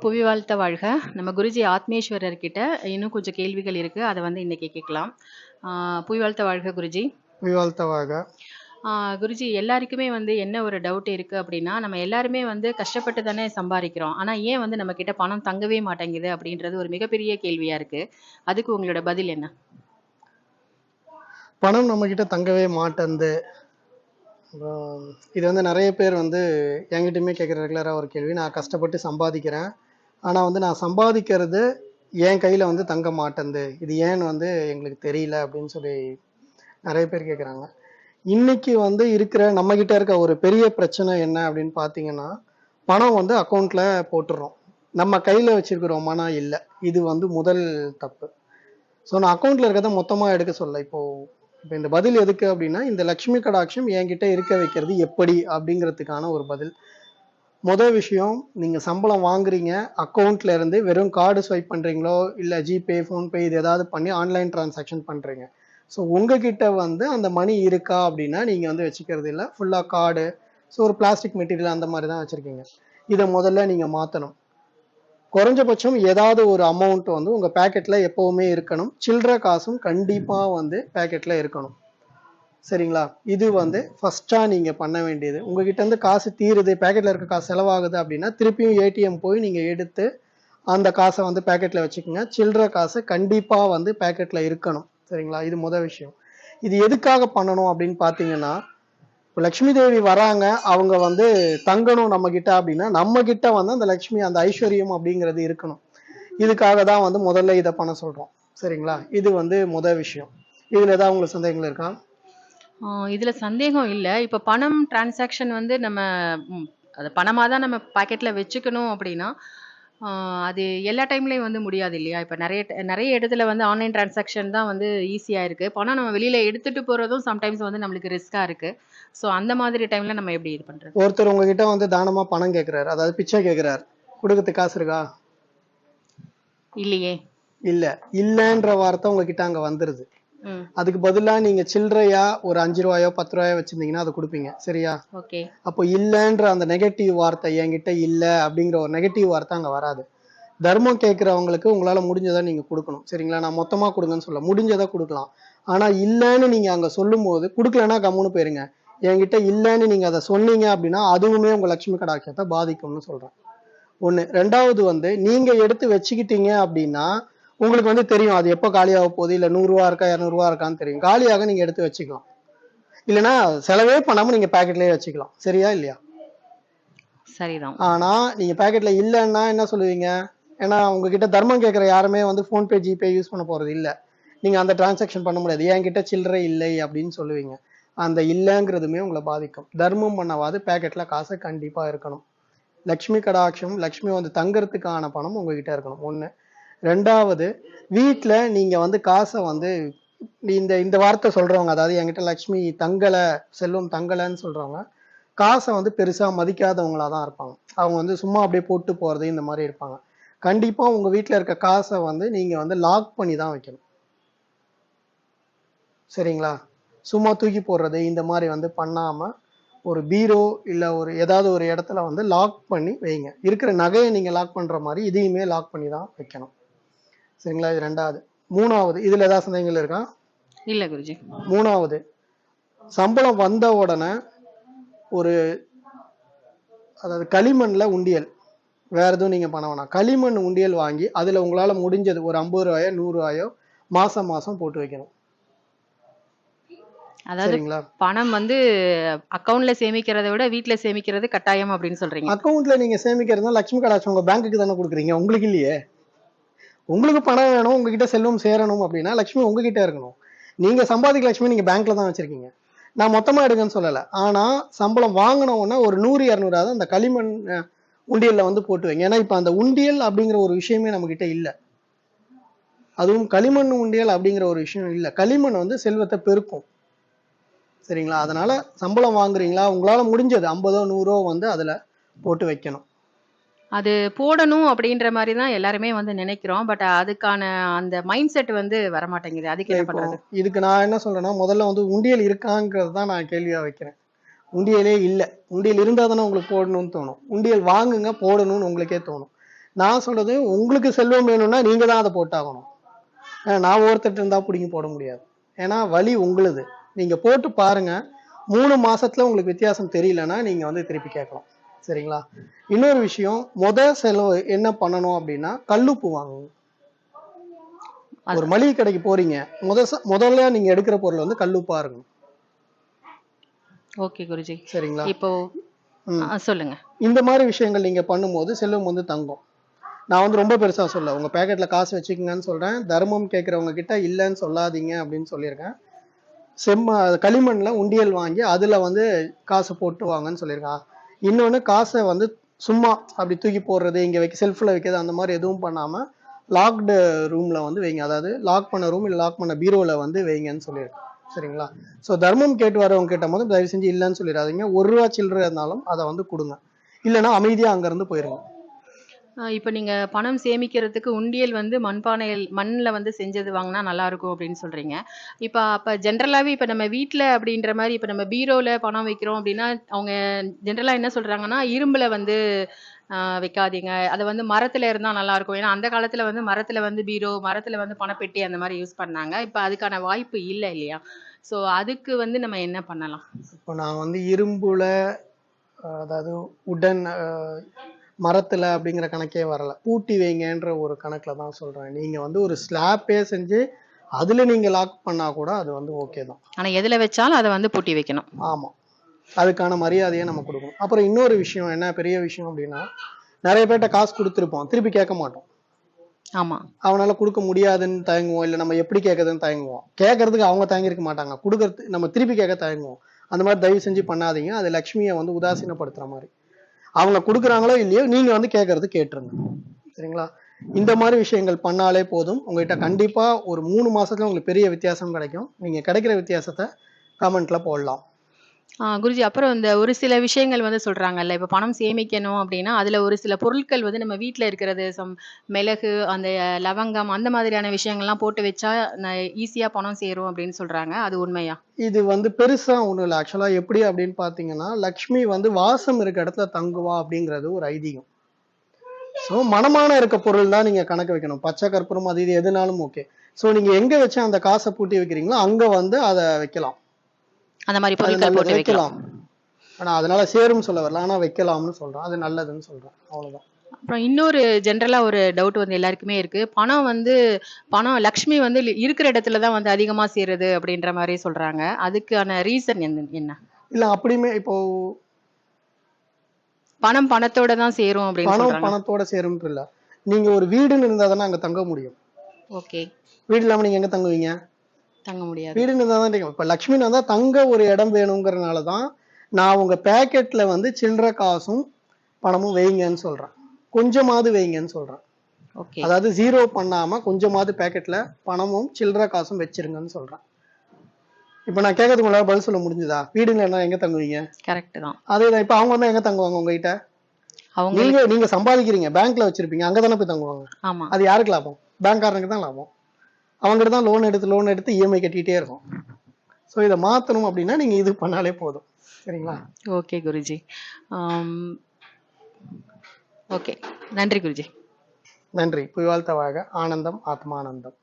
புவி வாழ்த்த வாழ்க. நம்ம குருஜி ஆத்மேஸ்வரர் கிட்ட இன்னும் கொஞ்சம் கேள்விகள் இருக்கு. அதை வந்து இன்னைக்கு கேட்கலாம். புவி வாழ்த்த வாழ்க குருஜி. விவாழ்த்தவாக ஆஹ் குருஜி எல்லாருக்குமே வந்து என்ன ஒரு டவுட் இருக்கு அப்படின்னா நம்ம எல்லாருமே வந்து கஷ்டப்பட்டு தானே சம்பாதிக்கிறோம். ஆனா ஏன் வந்து நம்ம கிட்ட பணம் தங்கவே மாட்டேங்குது அப்படின்றது ஒரு மிகப்பெரிய கேள்வியா இருக்கு. அதுக்கு உங்களோட பதில் என்ன? பணம் நம்ம கிட்ட தங்கவே மாட்டேங்குது அப்புறம் இது வந்து நிறைய பேர் வந்து என்கிட்டயுமே கேட்குற ரெகுலராக ஒரு கேள்வி. நான் கஷ்டப்பட்டு சம்பாதிக்கிறேன். ஆனால் வந்து நான் சம்பாதிக்கிறது என் கையில் வந்து தங்க மாட்டேந்து இது ஏன்னு வந்து எங்களுக்கு தெரியல அப்படின்னு சொல்லி நிறைய பேர் கேட்குறாங்க. இன்னைக்கு வந்து இருக்கிற நம்மக்கிட்ட இருக்க ஒரு பெரிய பிரச்சனை என்ன அப்படின்னு பார்த்தீங்கன்னா பணம் வந்து அக்கௌண்ட்டில் போட்டுடுறோம் நம்ம கையில் வச்சிருக்கிறோமானா இல்லை. இது வந்து முதல் தப்பு. ஸோ நான் அக்கௌண்ட்டில் இருக்கிறத மொத்தமாக எடுக்க சொல்ல. இப்போது இப்போ இந்த பதில் எதுக்கு அப்படின்னா இந்த லக்ஷ்மி கடாட்சம் என்கிட்ட இருக்க வைக்கிறது எப்படி அப்படிங்கிறதுக்கான ஒரு பதில். முதல் விஷயம் நீங்கள் சம்பளம் வாங்குறீங்க அக்கௌண்ட்ல இருந்து வெறும் கார்டு ஸ்வைப் பண்ணுறீங்களோ இல்லை ஜிபே ஃபோன்பே இது ஏதாவது பண்ணி ஆன்லைன் டிரான்சாக்ஷன் பண்ணுறீங்க ஸோ உங்ககிட்ட வந்து அந்த மணி இருக்கா அப்படின்னா நீங்கள் வந்து வச்சுக்கிறது இல்லை. ஃபுல்லாக கார்டு ஸோ ஒரு பிளாஸ்டிக் மெட்டீரியல் அந்த மாதிரி தான் வச்சுருக்கீங்க. இதை முதல்ல நீங்கள் மாற்றணும் குறைஞ்சபட்சம் ஏதாவது ஒரு அமௌண்ட் வந்து உங்க பேக்கெட்ல எப்பவுமே இருக்கணும். சில்லற காசும் கண்டிப்பா வந்து பேக்கெட்ல இருக்கணும். சரிங்களா? இது வந்து ஃபர்ஸ்டா நீங்க பண்ண வேண்டியது. உங்ககிட்ட இருந்து காசு தீருது பேக்கெட்ல இருக்க காசு செலவாகுது அப்படின்னா திருப்பியும் ஏடிஎம் போய் நீங்க எடுத்து அந்த காசை வந்து பேக்கெட்ல வச்சுக்கோங்க. சில்லற காசு கண்டிப்பா வந்து பேக்கெட்ல இருக்கணும். சரிங்களா? இது முதல் விஷயம். இது எதுக்காக பண்ணணும் அப்படின்னு பாத்தீங்கன்னா இப்போ லக்ஷ்மி தேவி வராங்க அவங்க வந்து தங்கணும் நம்ம கிட்ட அப்படின்னா நம்ம கிட்ட வந்து அந்த லக்ஷ்மி அந்த ஐஸ்வர்யம் அப்படிங்கிறது இருக்கணும். இதுக்காக தான் வந்து முதல்ல இதை பண்ண சொல்றோம். சரிங்களா? இது வந்து முதல் விஷயம். இதுல ஏதாவது உங்களுக்கு சந்தேகங்கள் இருக்கா? இதுல சந்தேகம் இல்ல. இப்ப பணம் டிரான்சாக்ஷன் வந்து நம்ம அது பணமா தான் நம்ம பாக்கெட்ல வச்சுக்கணும் அப்படின்னா அது எல்லா டைம்லையும் வந்து முடியாது இல்லையா? இப்போ நிறைய ட- நிறைய இடத்துல வந்து ஆன்லைன் டிரான்சாக்ஷன் தான் வந்து ஈஸியாக இருக்கு. பணம் நம்ம வெளியில் எடுத்துகிட்டு போகிறதும் சம்டைம்ஸ் வந்து நம்மளுக்கு ரிஸ்க்காக இருக்குது சோ அந்த மாதிரி டைம்ல நம்ம எப்படி இது பண்றது? ஒருத்தர் உங்ககிட்ட வந்து தானமா பணம் கேட்கிறாரு அதாவது பிச்சை கேட்கிறாரு கொடுக்கறதுக்கு காசு இருக்கா? இல்லையே. இல்ல. இல்லைன்ற வார்த்தை உங்ககிட்ட அங்க வந்துருது. அதுக்கு பதிலா நீங்க சில்லறையா ஒரு அஞ்சு ரூபாயோ பத்து ரூபாயோ வச்சிருந்தீங்கன்னா அதை கொடுப்பீங்க. சரியா? ஓகே. அப்போ இல்லைன்ற அந்த நெகட்டிவ் வார்த்தை என்கிட்ட இல்லை அப்படிங்கிற ஒரு நெகட்டிவ் வார்த்தை அங்கே வராது. தர்மம் கேட்குறவங்களுக்கு உங்களால முடிஞ்சதை நீங்க கொடுக்கணும். சரிங்களா? நான் மொத்தமா கொடுங்கன்னு சொல்ல முடிஞ்சதை கொடுக்கலாம். ஆனா இல்லைன்னு நீங்க அங்க சொல்லும்போது கொடுக்கலன்னா கம்முன்னு போயிருங்க. என்கிட்ட இல்லைன்னு நீங்க அதை சொன்னீங்க அப்படின்னா அதுவுமே உங்க லட்சுமி கடாட்சத்தை பாதிக்கும்னு சொல்றேன். ஒண்ணு. ரெண்டாவது வந்து நீங்க எடுத்து வச்சுக்கிட்டீங்க அப்படின்னா உங்களுக்கு வந்து தெரியும் அது எப்போ காலியாக போகுது இல்ல நூறு ரூபா இருக்கா இரநூறுவா இருக்கான்னு தெரியும். காலியாக நீங்க எடுத்து வச்சுக்கலாம். இல்லைன்னா செலவே பண்ணாம நீங்க பேக்கெட்லயே வச்சுக்கலாம். சரியா இல்லையா? சரிதான். ஆனா நீங்க பேக்கெட்ல இல்லைன்னா என்ன சொல்லுவீங்க? ஏன்னா உங்ககிட்ட தர்மம் கேட்குற யாருமே வந்து ஃபோன்பே ஜிபே யூஸ் பண்ண போறது இல்ல. நீங்க அந்த டிரான்சாக்ஷன் பண்ண முடியாது. என்கிட்ட சில்லறை இல்லை அப்படின்னு சொல்லுவீங்க. அந்த இல்லைங்கிறதுமே உங்களை பாதிக்கும். தர்மம் பண்ணவாது பேக்கெட்ல காசு கண்டிப்பா இருக்கணும். லக்ஷ்மி கடாட்சம் லக்ஷ்மி வந்து தங்கறதுக்கான பணம் உங்ககிட்ட இருக்கணும். ஒண்ணு. ரெண்டாவது வீட்டில் நீங்கள் வந்து காசை வந்து இந்த இந்த வார்த்தை சொல்கிறவங்க அதாவது என்கிட்ட லக்ஷ்மி தங்கலை செல்வம் தங்கலைன்னு சொல்கிறவங்க காசை வந்து பெருசாக மதிக்காதவங்களா தான் இருப்பாங்க. அவங்க வந்து சும்மா அப்படியே போட்டு போகிறது இந்த மாதிரி இருப்பாங்க. கண்டிப்பாக உங்கள் வீட்டில் இருக்க காசை வந்து நீங்கள் வந்து லாக் பண்ணி தான் வைக்கணும். சரிங்களா? சும்மா தூக்கி போடுறது இந்த மாதிரி வந்து பண்ணாம ஒரு பீரோ இல்ல ஒரு ஏதாவது ஒரு இடத்துல வந்து லாக் பண்ணி வைங்க. இருக்கிற நகையை நீங்க லாக் பண்ற மாதிரி இதையுமே லாக் பண்ணி தான் வைக்கணும். சரிங்களா? இது ரெண்டாவது. மூணாவது இதுல ஏதாவது சந்தேகங்கள் இருக்கா? இல்ல குருஜி. மூணாவது சம்பளம் வந்த உடனே ஒரு அதாவது களிமண்ல உண்டியல். வேற எதுவும் நீங்க பண்ண வேணாம். களிமண் உண்டியல் வாங்கி அதுல உங்களால முடிஞ்சது ஒரு ஐம்பது ரூபாயோ நூறு ரூபாயோ மாசம் மாசம் போட்டு வைக்கணும். அதாவது சரிங்களா? பணம் வந்து அக்கவுண்ட்ல சேமிக்கிறதை விட வீட்ல சேமிக்கிறது கட்டாயம் அப்படின்னு சொல்றீங்க. அக்கவுண்ட்ல நீங்க சேமிக்கிறதுனா லட்சுமி கடாட்சம் உங்க பேங்க்குக்கு தானே கொடுக்குறீங்க. உங்களுக்கு இல்லையே. உங்களுக்கு பணம் வேணும் உங்ககிட்ட செல்வம் சேரணும் அப்படின்னா லட்சுமி உங்ககிட்ட இருக்கணும். நீங்க சம்பாதிக்க லட்சுமி நீங்க பேங்க்ல தான் வச்சிருக்கீங்க. நான் மொத்தமா எடுங்கன்னு சொல்லல. ஆனா சம்பளம் வாங்கின உடனே ஒரு நூறு இரநூறாவது அந்த களிமண் உண்டியல்ல வந்து போட்டு வைங்க. ஏன்னா இப்ப அந்த உண்டியல் அப்படிங்கிற ஒரு விஷயமே நம்ம கிட்ட இல்ல. அதுவும் களிமண் உண்டியல் அப்படிங்கிற ஒரு விஷயம் இல்ல. களிமண் வந்து செல்வத்தை பெருக்கும். சரிங்களா? அதனால சம்பளம் வாங்குறீங்களா? உங்களால முடிஞ்சது. ஐம்பதோ நூறோ வந்து அதுல போட்டு வைக்கணும். அது போடணும் அப்படின்ற மாதிரி தான் எல்லாருமே வந்து நினைக்கிறோம். பட் அதுக்கான அந்த மைண்ட் செட் வந்து வரமாட்டேங்குது. அதுக்கு என்ன இப்போ பண்றது? இதுக்கு நான் என்ன சொல்றேன்னா முதல்ல வந்து உண்டியல் இருக்காங்கிறது தான் நான் கேள்வியா வைக்கிறேன். உண்டியலே இல்லை. உண்டியல் இருந்தால் தானே உங்களுக்கு போடணும்னு தோணும். உண்டியல் வாங்குங்க போடணும்னு உங்களுக்கே தோணும். நான் சொல்றது உங்களுக்கு செல்வம் வேணும்னா நீங்க தான் அதை போட்டாகணும். நான் ஒருத்தர் இருந்தா பிடிங்கி போட முடியாது. ஏன்னா வழி உங்களுது. நீங்க போட்டு பாருங்க. மூணு மாசத்துல உங்களுக்கு வித்தியாசம் தெரியலன்னா நீங்க வந்து திருப்பி கேட்கலாம். சரிங்களா? இன்னொரு விஷயம் முத செலவு என்ன பண்ணணும் அப்படின்னா கல்லுப்பு வாங்குங்க ஒரு மளிகை கடைக்கு போறீங்க முத முதல்ல நீங்க எடுக்கிற பொருள் வந்து கல்லுப்பா இருக்கணும். ஓகே குருஜி. சரிங்களா? இப்போ சொல்லுங்க. இந்த மாதிரி விஷயங்கள் நீங்க பண்ணும்போது செல்வம் வந்து தங்கும். நான் வந்து ரொம்ப பெருசா சொல்ல உங்க பேக்கெட்ல காசு வச்சுக்கங்கன்னு சொல்றேன் தர்மம் கேட்கறவங்க கிட்ட இல்லைன்னு சொல்லாதீங்க அப்படின்னு சொல்லியிருக்கேன். செம்ம களிமண்ல உண்டியல் வாங்கி அதுல வந்து காசு போட்டு வாங்கன்னு சொல்லியிருக்கான். இன்னொன்னு காசை வந்து சும்மா அப்படி தூக்கி போடுறது இங்க வைக்க செல்ஃபில் வைக்கிறது அந்த மாதிரி எதுவும் பண்ணாம லாக்டு ரூம்ல வந்து வைங்க. அதாவது லாக் பண்ண ரூம் இல்லை லாக் பண்ண பீரோல வந்து வைங்கன்னு சொல்லியிருக்கேன் சரிங்களா? ஸோ தர்மம் கேட்டு வரவங்க கேட்ட போது தயவு செஞ்சு இல்லைன்னு சொல்லிடாதீங்க. ஒரு ரூபா சில்லறை இருந்தாலும் அதை வந்து கொடுங்க. இல்லைன்னா அமைதியாக அங்கேருந்து போயிருங்க. இப்போ நீங்கள் பணம் சேமிக்கிறதுக்கு உண்டியல் வந்து மண்பானையில் மண்ணில் வந்து செஞ்சது வாங்கினா நல்லாயிருக்கும் அப்படின்னு சொல்கிறீங்க இப்போ அப்போ ஜென்ரலாகவே இப்போ நம்ம வீட்டில் அப்படின்ற மாதிரி இப்போ நம்ம பீரோவில் பணம் வைக்கிறோம் அப்படின்னா அவங்க ஜென்ரலாக என்ன சொல்கிறாங்கன்னா இரும்பில் வந்து வைக்காதீங்க. அது வந்து மரத்தில் இருந்தால் நல்லாயிருக்கும் ஏன்னா அந்த காலத்தில் வந்து மரத்தில் வந்து பீரோ மரத்தில் வந்து பணப்பெட்டி அந்த மாதிரி யூஸ் பண்ணாங்க. இப்போ அதுக்கான வாய்ப்பு இல்லை இல்லையா? ஸோ அதுக்கு வந்து நம்ம என்ன பண்ணலாம்? இப்போ நான் வந்து இரும்புல அதாவது உடன் மரத்துல அப்படிங்கிற கணக்கே வரல. பூட்டி வைங்கன்ற ஒரு கணக்குல தான் சொல்றேன். நீங்க வந்து ஒரு ஸ்லாப்பே செஞ்சு அதுல நீங்க லாக் பண்ணா கூட அது வந்து ஓகே தான். ஆனா எதுல வச்சாலும் அதை வந்து பூட்டி வைக்கணும். ஆமா. அதுக்கான மரியாதையை நம்ம கொடுக்கணும். அப்புறம் இன்னொரு விஷயம் என்ன பெரிய விஷயம் அப்படின்னா நிறைய பேர்ட்ட காசு கொடுத்துருப்போம். திருப்பி கேட்க மாட்டோம். ஆமா. அவனால கொடுக்க முடியாதுன்னு தயங்குவோம். இல்லை நம்ம எப்படி கேட்கறதுன்னு தயங்குவோம். கேட்கறதுக்கு அவங்க தயங்கிருக்க மாட்டாங்க. கொடுக்கறது நம்ம திருப்பி கேட்க தயங்குவோம். அந்த மாதிரி தயவு செஞ்சு பண்ணாதீங்க. அது லக்ஷ்மியை வந்து உதாசீனப்படுத்துற மாதிரி. அவங்க கொடுக்குறாங்களோ இல்லையோ நீங்க வந்து கேட்கறது கேட்டுருங்க. சரிங்களா? இந்த மாதிரி விஷயங்கள் பண்ணாலே போதும். உங்ககிட்ட கண்டிப்பா ஒரு மூணு மாசத்துல உங்களுக்கு பெரிய வித்தியாசம் கிடைக்கும். நீங்க கிடைக்கிற வித்தியாசத்தை கமெண்ட்ல போடலாம். குருஜி அப்புறம் இந்த ஒரு சில விஷயங்கள் வந்து சொல்றாங்கல்ல. இப்ப பணம் சேமிக்கணும் அப்படின்னா அதுல ஒரு சில பொருட்கள் வந்து நம்ம வீட்டில் இருக்கிறது சம் மிளகு அந்த லவங்கம் அந்த மாதிரியான விஷயங்கள்லாம் போட்டு வச்சா ஈஸியா பணம் சேரும் அப்படின்னு சொல்றாங்க. அது உண்மையா? இது வந்து பெருசா ஒன்றும் இல்லை. ஆக்சுவலா எப்படி அப்படின்னு பாத்தீங்கன்னா லக்ஷ்மி வந்து வாசம் இருக்க இடத்துல தங்குவா அப்படிங்கிறது ஒரு ஐதீகம். ஸோ மனமான இருக்க பொருள் தான் நீங்க கணக்கு வைக்கணும். பச்சை கற்பூரம் அது இது எதுனாலும் ஓகே ஸோ நீங்க எங்க வச்சு அந்த காசை பூட்டி வைக்கிறீங்களோ அங்க வந்து அதை வைக்கலாம். அந்த மாதிரி பொருட்கள் போட்டு வைக்கலாம். ஆனா அதனால சேரும் சொல்ல வரல. ஆனா வைக்கலாம்னு சொல்றேன் அது நல்லதுன்னு சொல்றேன் அவ்வளவுதான். அப்புறம் இன்னொரு ஜென்ரலா ஒரு டவுட் வந்து எல்லாருக்குமே இருக்கு. பணம் வந்து பணம் லக்ஷ்மி வந்து இருக்கிற இடத்துல தான் வந்து அதிகமா சேருது அப்படின்ற மாதிரி சொல்றாங்க. அதுக்கான ரீசன் என்ன என்ன? இல்ல அப்படியுமே இப்போ பணம் பணத்தோட தான் சேரும் அப்படின்னு பணம் பணத்தோட சேரும்னு இல்ல. நீங்க ஒரு வீடுன்னு இருந்தா தானே அங்க தங்க முடியும். ஓகே வீடு இல்லாம நீங்க எங்க தங்குவீங்க? தங்க முடியாது. வீடுன்னு தான். இப்ப லக்ஷ்மி வந்தா தங்க ஒரு இடம் வேணுங்கிறனால தான் நான் உங்க பேக்கெட்ல வந்து சில்லற காசும் பணமும் வைங்கன்னு சொல்றேன். கொஞ்சமாவது வைங்கன்னு சொல்றேன். ஓகே. அதாவது ஜீரோ பண்ணாம கொஞ்சமாவது பேக்கெட்ல பணமும் சில்லற காசும் வச்சிருங்கன்னு சொல்றேன். இப்ப நான் கேட்கறதுக்கு உங்களால பதில் சொல்ல முடிஞ்சுதா? வீடு இல்லைன்னா எங்க தங்குவீங்க? கரெக்ட் தான். அதேதான். இப்ப அவங்க வந்து எங்க தங்குவாங்க உங்ககிட்ட? அவங்க நீங்க நீங்க சம்பாதிக்கிறீங்க. பேங்க்ல வச்சிருப்பீங்க. அங்கதானே போய் தங்குவாங்க? ஆமா. அது யாருக்கு லாபம்? பேங்க்காரனுக்கு தான் லாபம். அவங்ககிட்ட தான் லோன் எடுத்து லோன் எடுத்து இஎம்ஐ கட்டிட்டே இருக்கும். ஸோ இதை மாத்தணும் அப்படின்னா நீங்க இது பண்ணாலே போதும். சரிங்களா? ஓகே குருஜி. ஓகே நன்றி குருஜி. நன்றி. புயவாழ்த்த வாழ்க ஆனந்தம் ஆத்மானந்தம்.